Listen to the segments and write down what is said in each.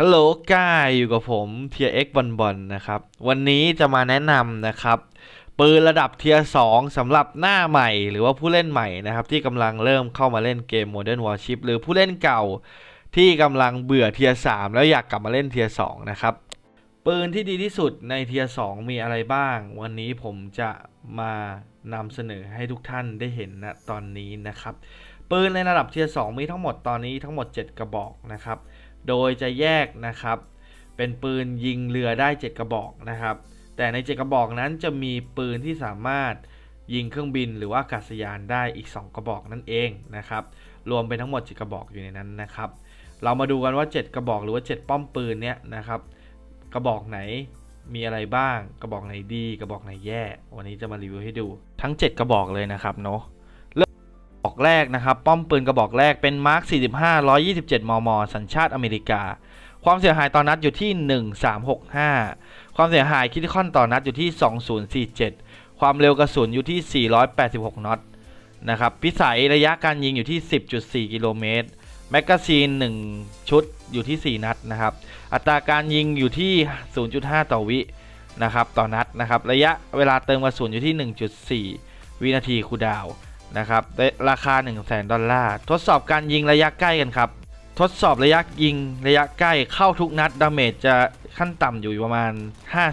ฮัลโหลก้าอยู่กับผมเทียเอ็กบอลบอลนะครับ วันนี้จะมาแนะนำนะครับปืนระดับเทียสองสำหรับหน้าใหม่ หรือว่าผู้เล่นใหม่นะครับ ที่กำลังเริ่มเข้ามาเล่นเกม Modern Warship หรือผู้เล่นเก่าที่กำลังเบื่อเทียสามแล้วอยากกลับมาเล่นเทียสองนะครับ ปืนที่ดีที่สุดในเทียสองมีอะไรบ้าง วันนี้ผมจะมานำเสนอให้ทุกท่านได้เห็นนะตอนนี้นะครับ ปืนในระดับเทียสองมีทั้งหมดตอนนี้ทั้งหมด 7 กระบอกนะครับ โดยจะแยกนะครับ เป็นปืนยิงเรือได้ 7 กระบอกนะครับ แต่ใน 7 กระบอกนั้นจะมีปืนที่สามารถยิงเครื่องบินหรือว่าอากาศยานได้อีก 2 กระบอกนั่นเองนะครับ รวมเป็นทั้งหมด 7 กระบอกอยู่ในนั้นนะครับ เรามาดูกันว่า 7 กระบอกหรือว่า 7 ป้อมปืนเนี้ยนะครับ กระบอกไหนมีอะไรบ้าง กระบอกไหนดี กระบอกไหนแย่ วันนี้จะมารีวิวให้ดูทั้ง 7 กระบอกเลยนะครับเนาะ อกแรกนะครับ ป้อมปืนกระบอกแรกเป็นมาร์ค45 127 มม สัญชาติอเมริกา ความเสียหายต่อนัดอยู่ที่ 1365 ความเสียหายคิดคอนต่อนัดอยู่ที่ 2047 ความเร็วกระสุนอยู่ที่ 486 น็อตนะครับ พิสัยระยะการยิงอยู่ที่ 10.4 กิโลเมตร แมกกาซีน 1 ชุดอยู่ที่ 4 นัดนะครับ อัตราการยิงอยู่ที่ 0.5 ต่อวินะครับ ต่อนัดนะครับ ระยะเวลาเติมกระสุนอยู่ที่ 1.4 วินาทีคูดาว นะครับราคา 1 0 0 0 0แดอลลาร์ทดสอบการยิงระยะใกล้กันครับ ทดสอบระยะยิงระยะใกล้เข้าทุกนัดดาเมจจะขั้นต่ำอยู่ประมาณ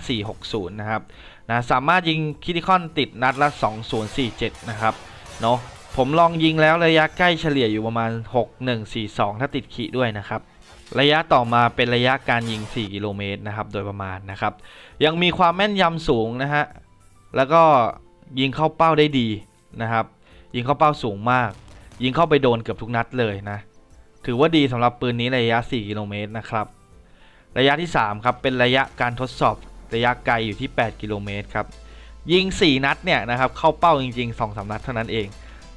5460 นะครับนะสามารถยิงคิติคอนติดนัดละ 2047 นะครับเนาะผมลองยิงแล้วระยะใกล้เฉลี่ยอยู่ประมาณ 6142 ถ้าติดขีด้วยนะครับ ระยะต่อมาเป็นระยะการยิง 4 กิโลเมตรนะครับ โดยประมาณนะครับ ยังมีความแม่นยำสูงนะฮะ แล้วก็ยิงเข้าเป้าได้ดีนะครับ ยิงเข้าเป้าสูงมาก ยิงเข้าไปโดนเกือบทุกนัดเลยนะ ถือว่าดีสำหรับปืนนี้ระยะ 4 กิโลเมตรนะครับ ระยะที่ 3 ครับ เป็นระยะการทดสอบระยะไกลอยู่ที่ 8 กิโลเมตรครับ ยิง 4 นัดเนี่ยนะครับ เข้าเป้าจริงๆ 2-3 นัดเท่านั้นเอง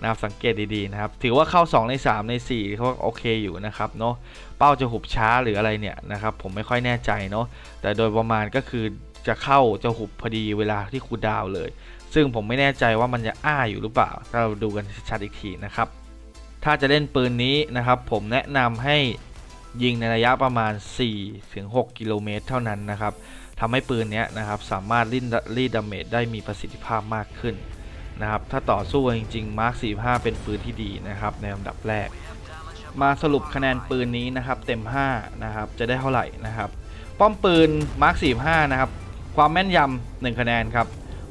นะครับสังเกตดีๆนะครับ ถือว่าเข้า 2 ใน 3 ใน4เขาโอเคอยู่นะครับเนาะเป้าจะหุบช้าหรืออะไรเนี่ยนะครับผมไม่ค่อยแน่ใจเนาะแต่โดยประมาณก็คือจะเข้าจะหุบพอดีเวลาที่คูดาวเลย ซึ่งผมไม่แน่ใจว่ามันจะอ้าอยู่หรือเปล่า ถ้าเราดูกันชัดอีกทีนะครับ ถ้าจะเล่นปืนนี้นะครับ ผมแนะนำให้ยิงในระยะประมาณ 4-6 กิโลเมตรเท่านั้นนะครับทำให้ปืนนี้นะครับสามารถรีดรีดดาเมจได้มีประสิทธิภาพมากขึ้นนะครับ ถ้าต่อสู้จริงๆ Mark 45 เป็นปืนที่ดีนะครับ ในลำดับแรก มาสรุปคะแนนปืนนี้นะครับเต็ม 5 นะครับ จะได้เท่าไหร่นะครับ ป้อมปืน Mark 45 นะครับ ความแม่นยำ1คะแนนครับ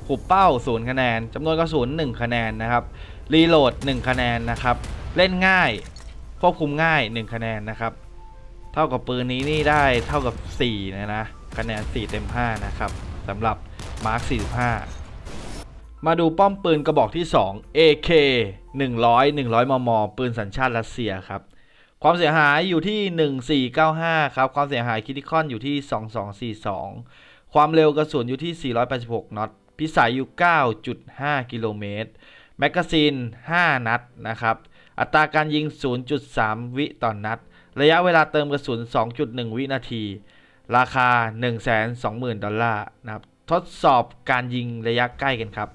หุบเป้า 0 คะแนนจำนวนกระสุน 1 คะแนนนะครับ รีโหลด 1 คะแนนนะครับ เล่นง่ายควบคุมง่าย 1 คะแนนนะครับ เท่ากับปืนนี้นี่ได้เท่ากับ 4 นะนะคะแนน 4 เต็ม 5 นะครับสำหรับ Mark 45 มาดูป้อมปืนกระบอกที่ 2 AK 100 100 มม ปืนสัญชาติรัสเซียครับความเสียหายอยู่ที่ 1495 ครับ ความเสียหายคิติคอนอยู่ที่ 2242 ความเร็วกระสุนอยู่ที่ 486 น็อต พิสัยอยู่ 9.5 กิโลเมตร แมกกาซีน 5 นัดนะครับ อัตราการยิง 0.3 วิต่อนนัด ระยะเวลาเติมกระสุน 2.1 วินาที ราคา 120,000 ดอลลาร์นะครับ ทดสอบการยิงระยะใกล้กันครับ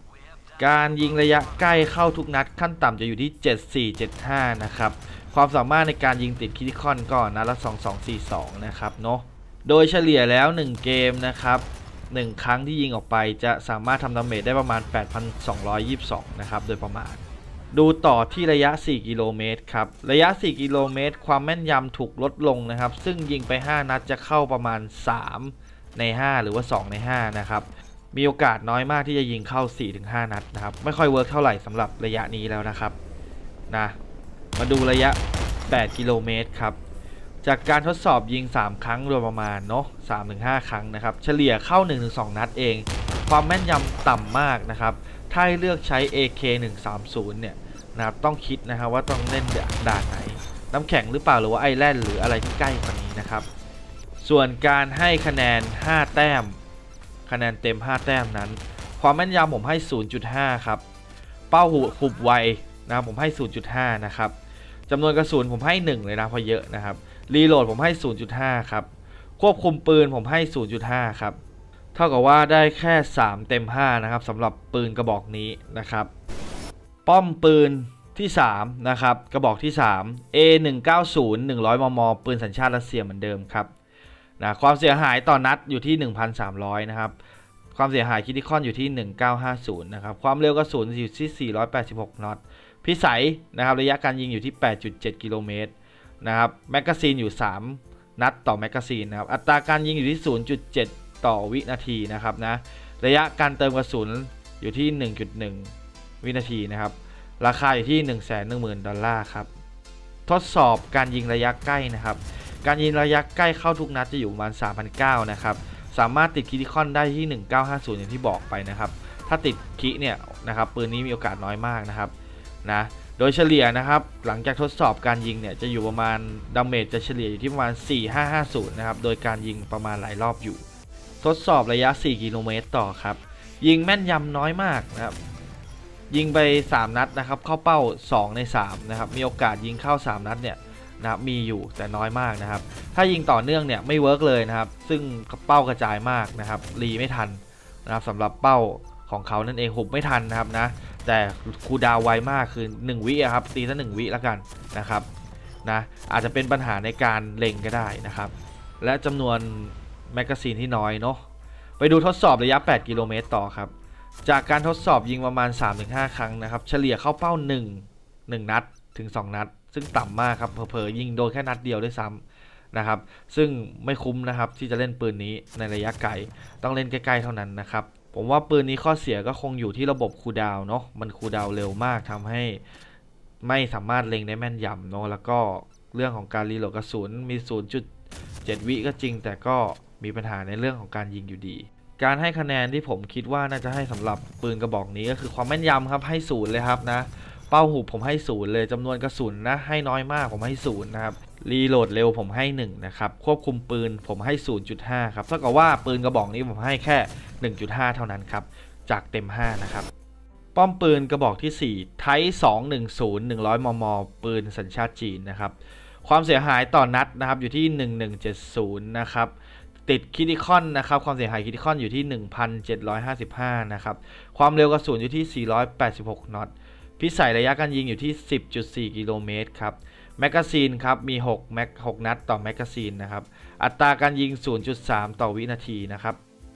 การยิงระยะใกล้เข้าทุกนัด ขั้นต่ำจะอยู่ที่ 7475 นะครับ ความสามารถในการยิงติดคิติคอนก็นัดละ 2242 นะครับเนาะ โดยเฉลี่ยแล้ว 1 เกมนะครับ 1 ครั้งที่ยิงออกไปจะสามารถทำดาเมจได้ประมาณ 8,222 นะครับ โดยประมาณ ดูต่อที่ระยะ 4 กิโลเมตรครับ ระยะ 4 กิโลเมตร ความแม่นยำถูกลดลงนะครับ ซึ่งยิงไป 5 นัดจะเข้าประมาณ 3 ใน 5 หรือว่า 2 ใน 5 นะครับมีโอกาสน้อยมากที่จะยิงเข้า 4-5 นัดนะครับ ไม่ค่อยเวิร์กเท่าไหร่สำหรับระยะนี้แล้วนะครับนะมาดูระยะ 8 กิโลเมตรครับ จากการทดสอบยิง 3 ครั้งโดยประมาณเนาะ3-5 ครั้งนะครับ เฉลี่ยเข้า 1-2 นัดเอง ความแม่นยำต่ำมากนะครับ ถ้าให้เลือกใช้ AK 130เนี่ยนะครับต้องคิดนะครับว่าต้องเล่นด่านไหน น้ำแข็งหรือเปล่าหรือว่าไอแลนด์หรืออะไรที่ใกล้กว่านี้นะครับ ส่วนการให้คะแนน 5 แต้ม คะแนนเต็ม 5 แต้มนั้น ความแม่นยำผมให้ 0.5 ครับ เป้าหุหุบไวนะผมให้ 0.5 นะครับจำนวนกระสุนผมให้ 1 เลยนะเพราะเยอะนะครับ รีโหลดผมให้ 0.5 ครับ ควบคุมปืนผมให้ 0.5 ครับ เท่ากับว่าได้แค่ 3 เต็ม 5 นะครับสำหรับปืนกระบอกนี้นะครับ ป้อมปืนที่ 3 นะครับ กระบอกที่ 3 A190 100 มม ปืนสัญชาติรัสเซียเหมือนเดิมครับนะความเสียหายต่อนัดอยู่ที่ 1,300 นะครับ ความเสียหายคิดที่คอนอยู่ที่ 1950 นะครับ ความเร็วกระสุนอยู่ที่ 486 นอต พิสัยนะครับ ระยะการยิงอยู่ที่ 8.7 กิโลเมตร นะครับแมกกาซีนอยู่ 3 นัดต่อแมกกาซีนนะครับอัตราการยิงอยู่ที่ 0.7 ต่อวินาทีนะครับนะระยะการเติมกระสุนอยู่ที่ 1.1 วินาทีนะครับราคาอยู่ที่ 110,000 ดอลลาร์ครับทดสอบการยิงระยะใกล้นะครับการยิงระยะใกล้เข้าทุกนัดจะอยู่ประมาณ3,009นะครับสามารถติดคิดิคอนได้ที่ 1950 อย่างที่บอกไปนะครับถ้าติดคิเนี่ยนะครับปืนนี้มีโอกาสน้อยมากนะครับนะ โดยเฉลี่ยนะครับ หลังจากทดสอบการยิงเนี่ย จะอยู่ประมาณดาเมจจะเฉลี่ยอยู่ที่ประมาณ 4550 นะครับ โดยการยิงประมาณหลายรอบอยู่ ทดสอบระยะ 4 กิโลเมตรต่อครับ ยิงแม่นยำน้อยมากนะครับ ยิงไป 3 นัดนะครับ เข้าเป้า 2 ใน 3 นะครับ มีโอกาสยิงเข้า 3 นัดเนี่ยนะครับมีอยู่แต่น้อยมากนะครับ ถ้ายิงต่อเนื่องเนี่ยไม่เวิร์กเลยนะครับ ซึ่งเป้ากระจายมากนะครับรีไม่ทันนะครับสำหรับเป้า ของเขานั่นเองหุบไม่ทันนะครับนะ แต่คูดาวไวมากคือ 1 วิครับตีซะหนึ่งวิแล้วกันนะครับนะอาจจะเป็นปัญหาในการเล็งก็ได้นะครับ และจำนวนแมกกาซีนที่น้อยเนาะไปดูทดสอบระยะ 8 กิโลเมตรต่อครับ จากการทดสอบยิงประมาณ 3-5 ครั้งนะครับ เฉลี่ยเข้าเป้า 1 1 นัดถึง 2 นัด ซึ่งต่ำมากครับเผลอๆยิงโดนแค่นัดเดียวด้วยซ้ำนะครับ ซึ่งไม่คุ้มนะครับที่จะเล่นปืนนี้ในระยะไกล ต้องเล่นใกล้ๆเท่านั้นนะครับ ผมว่าปืนนี้ข้อเสียก็คงอยู่ที่ระบบคูดาวเนาะมันคูดาวเร็วมากทำให้ไม่สามารถเล็งได้แม่นยำเนาะแล้วก็เรื่องของการรีโหลดกระสุนมี 0.7 วิก็จริง แต่ก็มีปัญหาในเรื่องของการยิงอยู่ดี การให้คะแนนที่ผมคิดว่าน่าจะให้สำหรับปืนกระบอกนี้ก็คือความแม่นยำครับให้ศูนย์เลยครับนะเป้าหุบผมให้ศูนย์เลยจำนวนกระสุนนะให้น้อยมากผมให้ศูนย์นะครับ รีโหลดเร็วผมให้ 1 นะครับ ควบคุมปืนผมให้ 0.5 ครับเท่ากับว่าปืนกระบอกนี้ผมให้แค่ 1.5 เท่านั้นครับ จากเต็ม 5 นะครับ ป้อมปืนกระบอกที่ 4 ไท210 100 มม ปืนสัญชาติจีนนะครับ ความเสียหายต่อนัดนะครับอยู่ที่ 1170 นะครับ ติดคิดิคอนนะครับ ความเสียหายคิดิคอนอยู่ที่ 1755 นะครับ ความเร็วกระสุนอยู่ที่ 486น็อต พิสัยระยะการยิงอยู่ที่ 10.4 กิโลเมตรครับ แมกกาซีนครับมี6แม็ก6นัดต่อแมกกาซีนนะครับอัตราการยิง 0.3 ต่อวินาทีนะครับ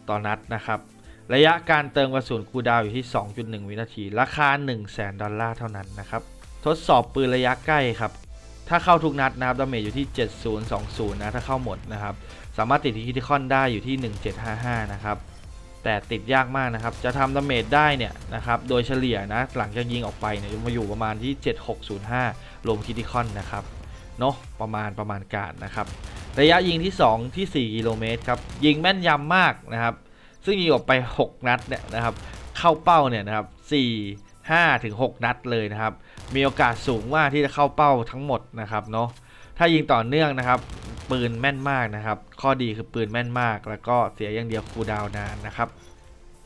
ต่อนัดนะครับระยะการเติมกระสุนคูดาวอยู่ที่ 2.1 วินาที ราคา 1 0 0 0 0แดอลลาร์เท่านั้นนะครับทดสอบปืนระยะใกล้ครับถ้าเข้าทุกนัดนะครับดาเมจอยู่ที่ 7020 นะถ้าเข้าหมดนะครับสามารถติดที่คิติคอนได้อยู่ที่ 1755 นะครับแต่ติดยากมากนะครับ จะทำดาเมจได้เนี่ยนะครับ โดยเฉลี่ยนะ หลังจากยิงออกไปเนี่ยมาอยู่ประมาณที่ 7605 รวมคิติคอนนะครับเนาะประมาณประมาณการนะครับระยะยิงที่ 2 ที่ 4 กิโลเมตรครับยิงแม่นยำมากนะครับ ซึ่งยิงออกไป 6 นัดเนี่ยนะครับเข้าเป้าเนี่ยนะครับ4 5ถึง6นัดเลยนะครับ มีโอกาสสูงมากที่จะเข้าเป้าทั้งหมดนะครับเนาะถ้ายิงต่อเนื่องนะครับ ปืนแม่นมากนะครับ ข้อดีคือปืนแม่นมาก แล้วก็เสียอย่างเดียวคูดาวน์นานนะครับ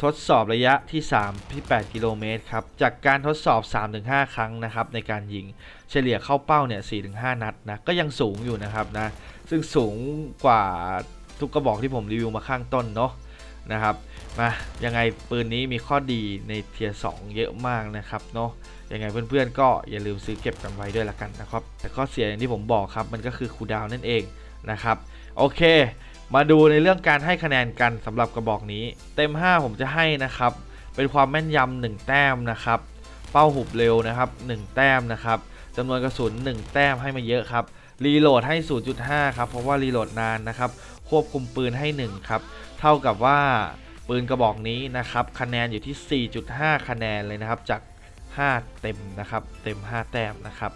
ทดสอบระยะที่3ที่8กิโลเมตรครับ จากการทดสอบ 3-5 ครั้งนะครับในการยิง เฉลี่ยเข้าเป้าเนี่ย4-5นัดนะก็ยังสูงอยู่นะครับนะซึ่งสูงกว่าทุกกระบอกที่ผมรีวิวมาข้างต้นเนาะนะครับมายังไงปืนนี้มีข้อดีในเทียร์2เยอะมากนะครับเนาะยังไงเพื่อนๆก็อย่าลืมซื้อเก็บกันไว้ด้วยละกันนะครับ แต่ข้อเสียอย่างที่ผมบอกครับมันก็คือคูดาวนั่นเองนะครับโอเค มาดูในเรื่องการให้คะแนนกันสำหรับกระบอกนี้ เต็ม 5 ผมจะให้นะครับเป็นความแม่นยำ1แต้มนะครับ เป้าหุบเร็วนะครับ 1 แต้มนะครับ จำนวนกระสุน 1 แต้มให้มาเยอะครับ รีโหลดให้ 0.5 ครับ เพราะว่ารีโหลดนานนะครับ ควบคุมปืนให้ 1 ครับ เท่ากับว่าปืนกระบอกนี้นะครับ คะแนนอยู่ที่ 4.5 คะแนนเลยนะครับ จาก 5 เต็มนะครับ เต็ม 5 แต้มนะครับ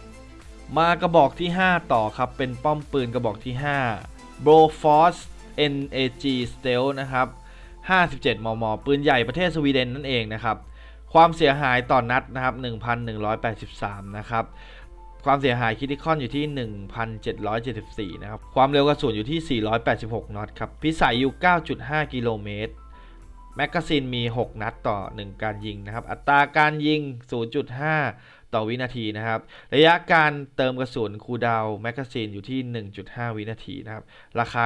มากระบอกที่ 5 ต่อครับ เป็นป้อมปืนกระบอกที่ 5 b r o f o r c e NAG Stealth นะครับ 57 มม ปืนใหญ่ประเทศสวีเดนนั่นเองนะครับ ความเสียหายต่อนนัดนะครับ 1,183 นะครับ ความเสียหายคิด i คอนอยู่ที่ 1,774 นะครับ ความเร็วกระสุนอยู่ที่ 486 นอตครับ พิสัยอยู่ 9.5 กิโลเมตร แมกกาซีนมี 6 นัดต่อ 1 การยิงนะครับ อัตราการยิง 0.5 ต่อวินาทีนะครับ ระยะการเติมกระสุนคูดาวแมกกาซีนอยู่ที่ 1.5 วินาทีนะครับ ราคา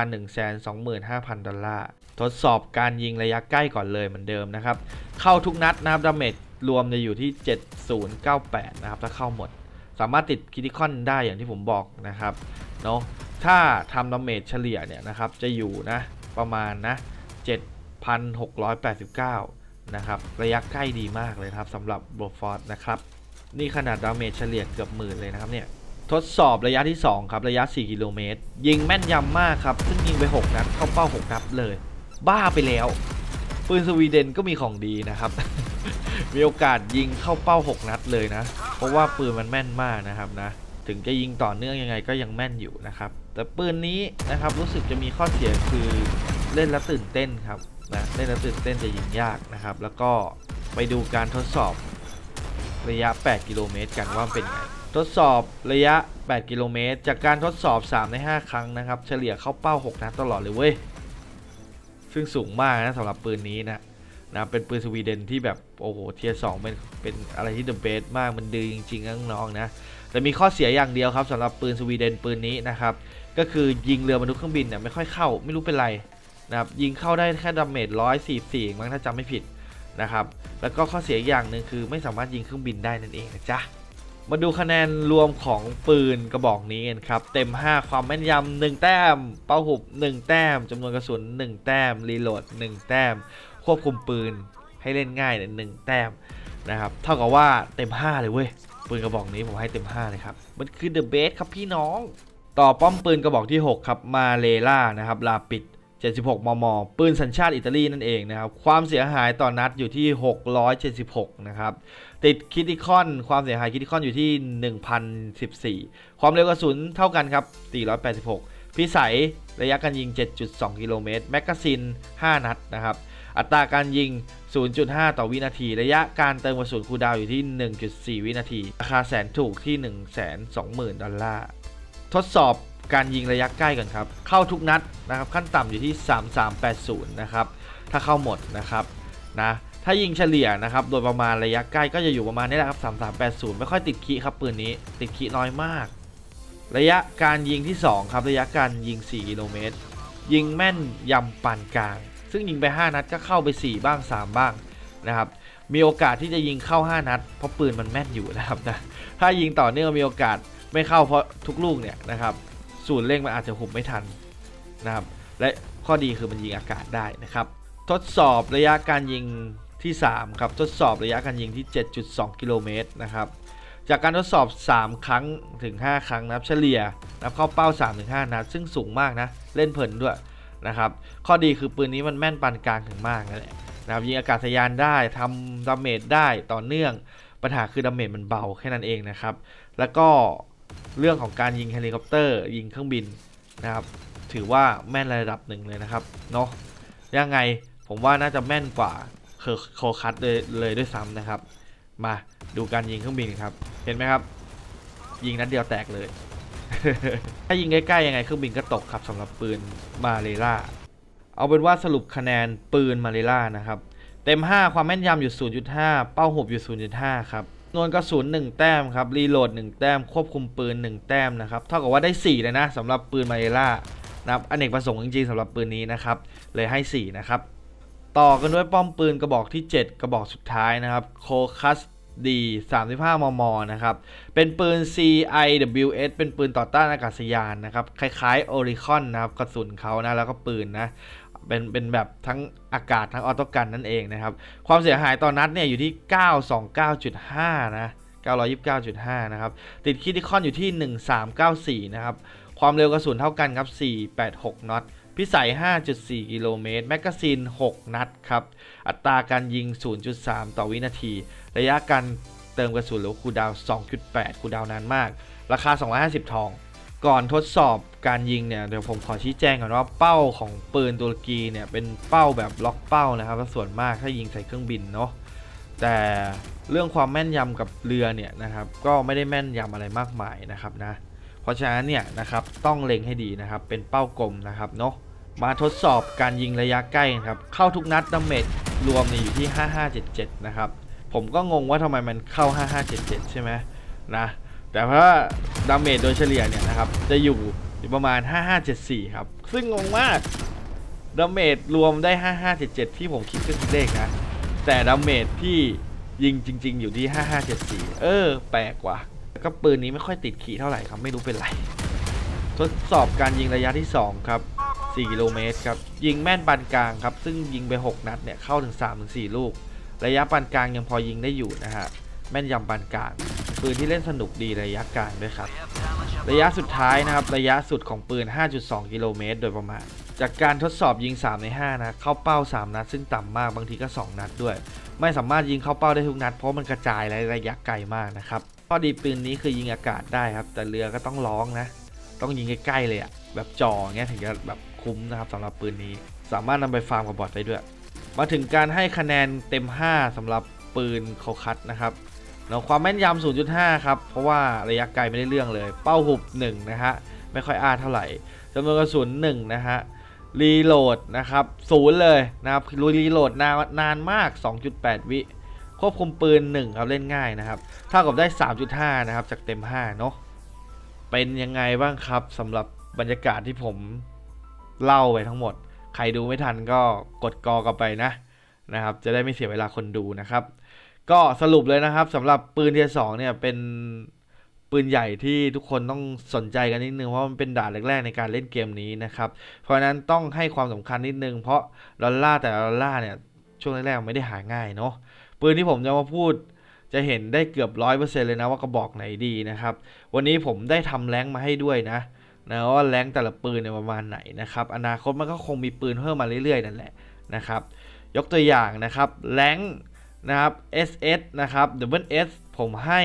125,000 ดอลลาร์ ทดสอบการยิงระยะใกล้ก่อนเลยเหมือนเดิมนะครับ เข้าทุกนัดนะครับ ดาเมจรวมจะอยู่ที่ 7098 นะครับ ถ้าเข้าหมด สามารถติดคิติคอนได้อย่างที่ผมบอกนะครับเนาะถ้าทำดาเมจเฉลี่ยเนี่ยนะครับจะอยู่นะประมาณนะ7,689 นะครับ ระยะใกล้ดีมากเลยครับสำหรับโบฟอร์ดนะครับ นี่ขนาดดาเมจเฉลี่ยเกือบหมื่นเลยนะครับเนี่ยทดสอบระยะที่ 2 ครับ ระยะ 4 กิโลเมตร ยิงแม่นยำมากครับ ซึ่งยิงไป 6 นัดเข้าเป้า 6 นัดเลย บ้าไปแล้ว ปืนสวีเดนก็มีของดีนะครับ มีโอกาสยิงเข้าเป้า 6 นัดเลยนะ เพราะว่าปืนมันแม่นมากนะครับนะ ถึงจะยิงต่อเนื่องยังไงก็ยังแม่นอยู่นะครับ แต่ปืนนี้นะครับรู้สึกจะมีข้อเสียคือเล่นแล้วตื่นเต้นครับนะเล่นแล้วตื่นเต้นจะยิงยากนะครับ แล้วก็ไปดูการทดสอบระยะ 8 กิโลเมตรกันว่าเป็นไง ทดสอบระยะ 8 กิโลเมตร จากการทดสอบ 3 ใน 5 ครั้งนะครับ เฉลี่ยเข้าเป้า 6 นัดตลอดเลยเว้ย ซึ่งสูงมากนะสำหรับปืนนี้นะนะเป็นปืนสวีเดนที่แบบโอ้โหเทียร์สองเป็นเป็นอะไรที่เดอะเบสมากมันดีจริงๆนะน้องๆนะแต่มีข้อเสียอย่างเดียวครับสำหรับปืนสวีเดนปืนนี้นะครับก็คือยิงเรือบรรทุกเครื่องบินเนี่ยไม่ค่อยเข้าไม่รู้เป็นไรนะครับยิงเข้าได้แค่ดาเมจร้อยสี่สี่มั้งถ้าจำไม่ผิดนะครับแล้วก็ข้อเสียอย่างหนึ่งคือไม่สามารถยิงเครื่องบินได้นั่นเองนะจ๊ะ มาดูคะแนนรวมของปืนกระบอกนี้กันครับ เต็ม 5 ความแม่นยำ1แต้ม เป้าหุบ 1 แต้มจำนวนกระสุน 1 แต้ม รีโหลด 1 แต้ม ควบคุมปืนให้เล่นง่ายเนี่ยหนึ่งแต้มนะครับ เท่ากับว่าเต็ม 5 เลยเว้ย ปืนกระบอกนี้ผมให้เต็ม 5 เลยครับ มันคือ the best ครับพี่น้อง ต่อป้อมปืนกระบอกที่ 6 ครับ มาเลล่านะครับ ลาปิด 76 มม ปืนสัญชาติอิตาลีนั่นเองนะครับ ความเสียหายต่อนัดอยู่ที่ 676 นะครับ ติดคิติคอน ความเสียหายคิติคอนอยู่ที่ 1,014 ความเร็วกระสุนเท่ากันครับ 486 พิสัยระยะการยิง 7.2 กิโลเมตร แมกกาซีน5 นัดนะครับ อัตราการยิง 0.5 ต่อวินาที ระยะการเติมกระสุนคูดาวอยู่ที่ 1.4 วินาที ราคาแสนถูกที่ 120,000 ดอลลาร์ ทดสอบ การยิงระยะใกล้กันครับ เข้าทุกนัดนะครับขั้นต่ำอยู่ที่ 3380 นะครับถ้าเข้าหมดนะครับนะถ้ายิงเฉลี่ยนะครับโดยประมาณระยะใกล้ก็จะอยู่ประมาณนี้แหละครับ 3380 ไม่ค่อยติดคีครับปืนนี้ติดคีน้อยมาก ระยะการยิงที่ 2 ครับระยะการยิง 4 กิโลเมตร ยิงแม่นยำปานกลาง ซึ่งยิงไป 5 นัดก็เข้าไป 4 บ้าง 3 บ้างนะครับมีโอกาสที่จะยิงเข้า 5 นัด เพราะปืนมันแม่นอยู่นะครับนะถ้ายิงต่อเนื่องมีโอกาสไม่เข้าเพราะทุกลูกเนี่ยนะครับ ศูนย์เร่งมันอาจจะหุบไม่ทันนะครับ และข้อดีคือมันยิงอากาศได้นะครับ ทดสอบระยะการยิงที่ 3 ครับ ทดสอบระยะการยิงที่ 7.2 กิโลเมตรนะครับ จากการทดสอบ 3 ครั้งถึง 5 ครั้งนะครับ เฉลี่ยนับเข้าเป้า 3-5 นัด ซึ่งสูงมากนะ เล่นเพลินด้วยนะครับ ข้อดีคือปืนนี้มันแม่นปานกลางถึงมากนั่นแหละนะครับยิงอากาศยานได้ทำดาเมจได้ต่อเนื่อง ปัญหาคือดาเมจมันเบาแค่นั้นเองนะครับ แล้วก็ เรื่องของการยิงเฮลิคอปเตอร์ ยิงเครื่องบินนะครับ ถือว่าแม่นระดับหนึ่งเลยนะครับเนาะยังไงผมว่าน่าจะแม่นกว่าเคอร์โคคัตเลยเลยด้วยซ้ำนะครับ มาดูการยิงเครื่องบินครับ เห็นไหมครับ ยิงนัดเดียวแตกเลย ถ้ายิงใกล้ๆยังไงเครื่องบินก็ตกครับสำหรับปืนมาเลล่าเอาเป็นว่าสรุปคะแนนปืนมาเลล่านะครับ เต็ม 5 ความแม่นยำอยู่ 0.5 เป้าหุบอยู่ 0.5 ครับ นวนกระสุน1แต้มครับรีโหลด1แต้มควบคุมปืน 1 แต้มนะครับเท่ากับว่าได้ 4 เลยนะสำหรับปืนมาเลล่านะครับอเนกประสงค์จริงๆสำหรับปืนนี้นะครับเลยให้ 4 นะครับ ต่อกันด้วยป้อมปืนกระบอกที่ 7 กระบอกสุดท้ายนะครับโคคัสดี35 มม นะครับ เป็นปืน CIWS เป็นปืนต่อต้านอากาศยานนะครับ คล้ายๆ o r i c o n นะครับ กระสุนเขานะ แล้วก็ปืนนะ เป็นเป็นแบบทั้งอากาศทั้งออโต้กันนั่นเองนะครับ ความเสียหายต่อนัดเนี่ยอยู่ที่ 929.5 นะ 929.5 นะครับ ติดคิติคอนอยู่ที่ 1394 นะครับ ความเร็วกระสุนเท่ากันครับ 486 น็อต พิสัย 5.4 กิโลเมตร แมกกาซีน 6 นัดครับ อัตราการยิง 0.3 ต่อวินาที ระยะการเติมกระสุนหรือคูดาว 2.8 คูดาวน์นานมาก ราคา 250 ทอง ก่อนทดสอบ การยิงเนี่ยเดี๋ยวผมขอชี้แจงก่อนว่าเป้าของปืนตุรกีเนี่ยเป็นเป้าแบบล็อกเป้านะครับส่วนมากถ้ายิงใส่เครื่องบินเนาะแต่เรื่องความแม่นยำกับเรือเนี่ยนะครับก็ไม่ได้แม่นยำอะไรมากมายนะครับนะเพราะฉะนั้นเนี่ยนะครับต้องเล็งให้ดีนะครับเป็นเป้ากลมนะครับเนาะมาทดสอบการยิงระยะใกล้ครับเข้าทุกนัดดาเมจรวมเนี่ยอยู่ที่ 5577 นะครับผมก็งงว่าทำไมมันเข้า 5577 ใช่ไหมนะแต่เพราะว่าดาเมจโดยเฉลี่ยเนี่ยนะครับจะอยู่ อยู่ประมาณ 5574 ครับ ซึ่งงงมากดาเมจรวมได้ 5577 ที่ผมคิดก็คือเลขนะ แต่ดาเมจที่ยิงจริง ๆ อยู่ที่ 5574 เออ แปลกว่ะก็ปืนนี้ไม่ค่อยติดขีเท่าไหร่ครับ ไม่รู้เป็นไร ทดสอบการยิงระยะที่ 2 ครับ 4 กิโลเมตรครับ ยิงแม่นปานกลางครับ ซึ่งยิงไป 6 นัดเนี่ยเข้าถึง 3-4 ลูก ระยะปานกลางยังพอยิงได้อยู่นะฮะ แม่นยำปานกลาง ปืนที่เล่นสนุกดีระยะกลางด้วยครับ ระยะสุดท้ายนะครับระยะสุดของปืน 5.2 กิโลเมตรโดยประมาณ จากการทดสอบยิง 3 ใน 5 นะ เข้าเป้า 3 นัด ซึ่งต่ำมากบางทีก็ 2 นัดด้วย ไม่สามารถยิงเข้าเป้าได้ทุกนัด เพราะมันกระจายและระยะไกลมากนะครับข้อดีปืนนี้คือยิงอากาศได้ครับ แต่เรือก็ต้องร้องนะ ต้องยิงใกล้ๆเลยอะแบบจ่อเงี้ยถึงจะแบบคุ้มนะครับสำหรับปืนนี้ สามารถนำไปฟาร์มกับบอทได้ด้วย มาถึงการให้คะแนนเต็ม 5สำหรับปืนโคคัตนะครับ แล้วความแม่นยำ 0.5 ครับ เพราะว่าระยะไกลไม่ได้เรื่องเลย เป้าหุบ 1 นะฮะ ไม่ค่อยอ้าเท่าไหร่จำนวนกระสุน 1 นะฮะ รีโหลดนะครับศูนย์เลยนะครับรีโหลดนานนานมาก 2.8 วิ ควบคุมปืน 1 ครับเล่นง่ายนะครับ เท่ากับได้ 3.5 นะครับ จากเต็ม 5 เนาะ เป็นยังไงบ้างครับสำหรับบรรยากาศที่ผมเล่าไปทั้งหมด ใครดูไม่ทันก็กดกอกลับไปนะนะครับ จะได้ไม่เสียเวลาคนดูนะครับ ก็สรุปเลยนะครับสำหรับปืนเทียสองเนี่ยเป็นปืนใหญ่ที่ทุกคนต้องสนใจกันนิดนึงเพราะมันเป็นด่านแรกๆในการเล่นเกมนี้นะครับ เพราะนั้นต้องให้ความสำคัญนิดนึง เพราะดอลลาร์แต่ละดอลลาร์เนี่ยช่วงแรกๆไม่ได้หาง่ายเนาะปืนที่ผมจะมาพูดจะเห็นได้เกือบร้อยเปอร์เซ็นต์เลยนะว่ากระบอกไหนดีนะครับ วันนี้ผมได้ทำแรงมาให้ด้วยนะนะว่าแรงแต่ละปืนเนี่ยประมาณไหนนะครับ อนาคตมันก็คงมีปืนเพิ่มมาเรื่อยๆนั่นแหละนะครับ ยกตัวอย่างนะครับแรง นะครับ SS นะครับ Double S ผมให้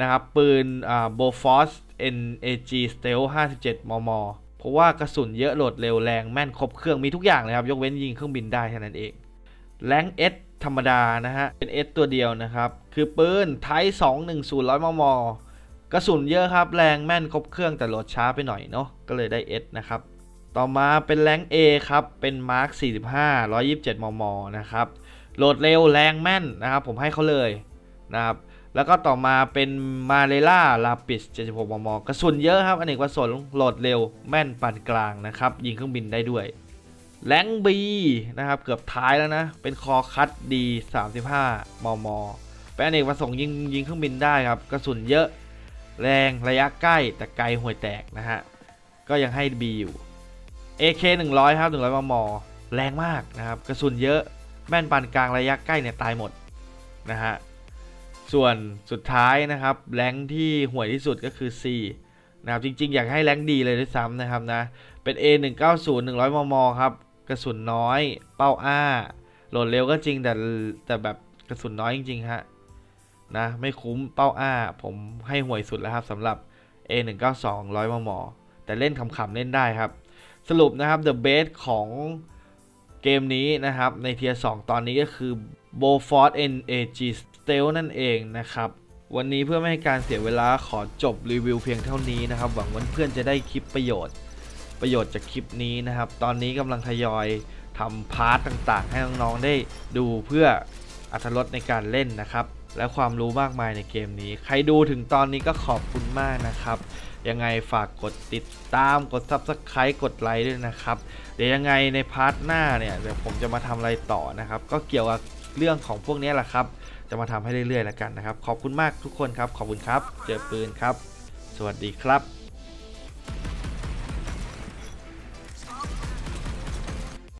นะครับปืนอ่า Bofors NAG Stealth 57 มม เพราะว่ากระสุนเยอะโหลดเร็วแรงแม่นครบเครื่องมีทุกอย่างเลยครับ ยกเว้นยิงเครื่องบินได้แค่นั้นเองแรง S ธรรมดานะฮะ เป็น S ตัวเดียวนะครับ คือปืนไท210 100 มม กระสุนเยอะครับ แรงแม่นครบเครื่องแต่โหลดช้าไปหน่อยเนาะก็เลยได้ S นะครับ ต่อมาเป็นแรง A ครับ เป็น Mark 45 127 มม นะครับ โหลดเร็วแรงแม่นนะครับผมให้เขาเลยนะครับแล้วก็ต่อมาเป็นมาเ e ล่าลาปิส 76 มม กระสุนเยอะครับอเนกประสงค์โหลดเร็วแม่นปานกลางนะครับ ยิงเครื่องบินได้ด้วย แรงบีนะครับ เกือบท้ายแล้วนะ เป็นคอคัตดี 35 มม เป็นอเนกประสงค์ยิงยิงเครื่องบินได้ครับ กระสุนเยอะ แรงระยะใกล้แต่ไกลห่วยแตกนะฮะ ก็ยังให้ B อยู่ AK 100 ครับ 100 มม แรงมากนะครับ กระสุนเยอะ แม่นปานกลางระยะใกล้เนี่ยตายหมดนะฮะส่วนสุดท้ายนะครับแรงที่ห่วยที่สุดก็คือ C นะครับจริงๆ อยากให้แรงดีเลยด้วยซ้ำนะครับนะเป็น A 1 9 0 100 มม ครับกระสุนน้อย เป้าอ้าโหลดเร็วก็จริงแต่แต่แบบกระสุนน้อยจริงๆฮะนะไม่คุ้มเป้าอ้า ผมให้ห่วยสุดแล้วครับสำหรับ A 1 9 2 100 มม แต่เล่นขำๆเล่นได้ครับ สรุปนะครับ The Best ของ เกมนี้นะครับในเทียร์2ตอนนี้ก็คือ b o f o r t NAG Stealth นั่นเองนะครับ วันนี้เพื่อไม่ให้การเสียเวลาขอจบรีวิวเพียงเท่านี้นะครับ หวังว่าเพื่อนจะได้คลิปประโยชน์ ประโยชน์จากคลิปนี้นะครับ ตอนนี้กำลังทยอยทำพาร์ทต่างๆ ให้น้องๆได้ดูเพื่ออัธรสในการเล่นนะครับ และความรู้มากมายในเกมนี้ ใครดูถึงตอนนี้ก็ขอบคุณมากนะครับ ยังไงฝากกดติดตามกด Subscribe กดไลค์ด้วยนะครับ เดี๋ยวยังไงในพาร์ทหน้าเนี่ยเดี๋ยวผมจะมาทำอะไรต่อนะครับ ก็เกี่ยวกับเรื่องของพวกนี้แหละครับ จะมาทำให้เรื่อยๆแล้วกันนะครับ ขอบคุณมากทุกคนครับ ขอบคุณครับ เจอปืนครับ สวัสดีครับ